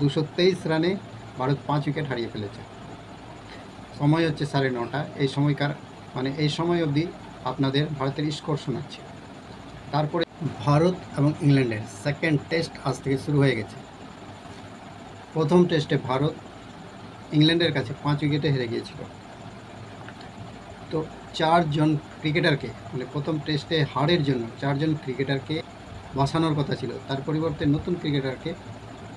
দুশো তেইশ রানে ভারত পাঁচ উইকেট হারিয়ে ফেলেছে। সময় হচ্ছে সাড়ে নটা। এই সময়কার মানে এই সময় অবধি আপনাদের ভারতের স্কোর শোনাচ্ছে। তারপরে ভারত এবং ইংল্যান্ডের সেকেন্ড টেস্ট আজ থেকে শুরু হয়ে গেছে। প্রথম টেস্টে ভারত ইংল্যান্ডের কাছে পাঁচ উইকেটে হেরে গিয়েছিল। তো চারজন ক্রিকেটারকে মানে প্রথম টেস্টে হারের জন্য চারজন ক্রিকেটারকে বসানোর কথা ছিল। তার পরিবর্তে নতুন ক্রিকেটারকে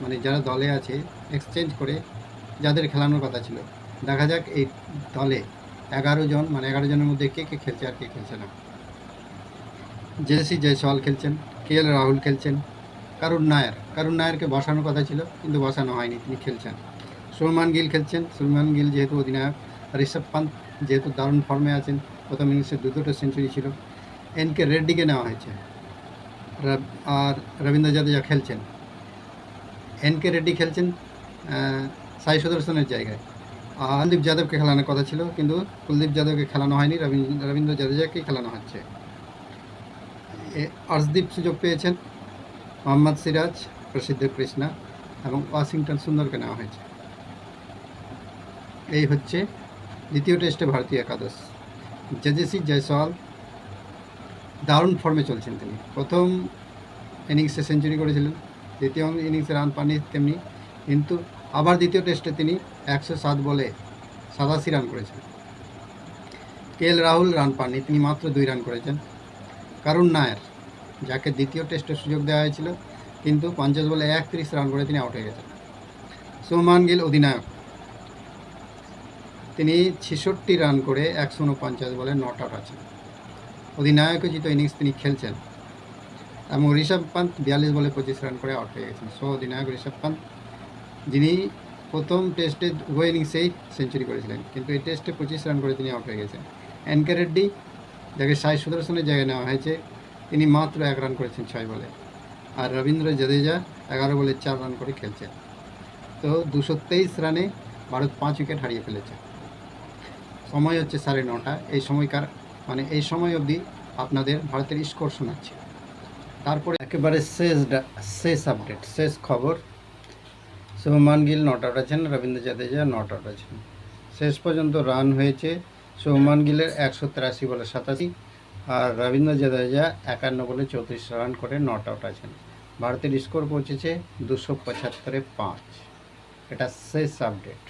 মানে যারা দলে আছে এক্সচেঞ্জ করে যাদের খেলানোর কথা ছিল। দেখা যাক এই দলে এগারো জন মানে এগারো জনের মধ্যে কে কে খেলছে আর কে খেলছে না। জেসি জয়সওয়াল খেলছেন, কে এল রাহুল খেলছেন কারুণ নায়ার। কারুণ নায়ারকে বসানোর কথা ছিল, কিন্তু বসানো হয়নি, তিনি খেলছেন। সুলমান গিল খেলছেন, সুলমান গিল যেহেতু অধিনায়ক, ঋষভ পান্ত যেহেতু দারুণ ফর্মে আছেন, প্রথম ইনিংসে দু দুটো সেঞ্চুরি ছিল। এন কে রেড্ডিকে নেওয়া হয়েছে। আর রবীন্দ্র জাদেজা খেলছেন। এন কে রেড্ডি খেলছেন সাই সুদর্শনের জায়গায়। আর যাদবকে খেলানোর কথা ছিল, কিন্তু কুলদীপ যাদবকে খেলানো হয়নি রবীন্দ্র রবীন্দ্র জাদেজাকেই খেলানো হচ্ছে। অর্শদীপ সুযোগ পেয়েছেন, মোহাম্মদ সিরাজ, প্রসিদ্ধ কৃষ্ণা এবং ওয়াশিংটন সুন্দরকে নেওয়া হয়েছে। এই হচ্ছে দ্বিতীয় টেস্টে ভারতীয় একাদশ। জেজেসি, জয়সওয়াল দারুণ ফর্মে চলছেন তিনি। প্রথম ইনিংসে সেঞ্চুরি করেছিলেন। দ্বিতীয় ইনিংসে রান পাননি তেমনি, কিন্তু আবার দ্বিতীয় টেস্টে তিনি একশো সাত বলে সাতাশি রান করেছেন। কে এল রাহুল রান পাননি, তিনি মাত্র দুই রান করেছেন। কারুণ নায়ার, যাকে দ্বিতীয় টেস্টে সুযোগ দেওয়া হয়েছিল, কিন্তু পঞ্চাশ বলে একত্রিশ রান করে তিনি আউট হয়ে গেছেন। সুমান গিল অধিনায়ক, তিনি ছেষট্টি রান করে একশো উনপঞ্চাশ বলে নট আউট আছেন। অধিনায়কোচিত ইনিংস তিনি খেলছেন। এবং ঋষভ পান্ত বিয়াল্লিশ বলে পঁচিশ রান করে আউট হয়ে গেছেন। সো অধিনায়ক ঋষভ পান্ত, যিনি প্রথম টেস্টে উভয় ইনিংসেই সেঞ্চুরি করেছিলেন। কিন্তু এই টেস্টে পঁচিশ রান করে তিনি আউট হয়ে গেছেন। এন কে রেড্ডি, যাকে সাই সুদর্শনের জায়গায় নেওয়া হয়েছে, তিনি মাত্র এক রান করেছেন ছয় বলে। আর রবীন্দ্র জাদেজা এগারো বলে চার রান করে খেলছেন। তো দুশো তেইশ রানে ভারত পাঁচ উইকেট হারিয়ে ফেলেছে। সময় হচ্ছে সাড়ে নটা। এই সময়কার মানে এই সময় অবধি আপনাদের ভারতের স্কোর শোনাচ্ছি। তারপরে একেবারে শেষ শেষ আপডেট, শেষ খবর। শুভমান গিল নট আউট আছেন, রবীন্দ্র জাদেজা নট আউট আছেন। শেষ পর্যন্ত রান হয়েছে শুভমান গিলের একশো তিরাশি বলে সাতাশি আর রবীন্দ্র জাদেজা একান্ন বলে চৌত্রিশ রান করে নট আউট আছেন। ভারতের স্কোর পৌঁছেছে দুশো পঁচাত্তরে পাঁচ। এটা শেষ আপডেট।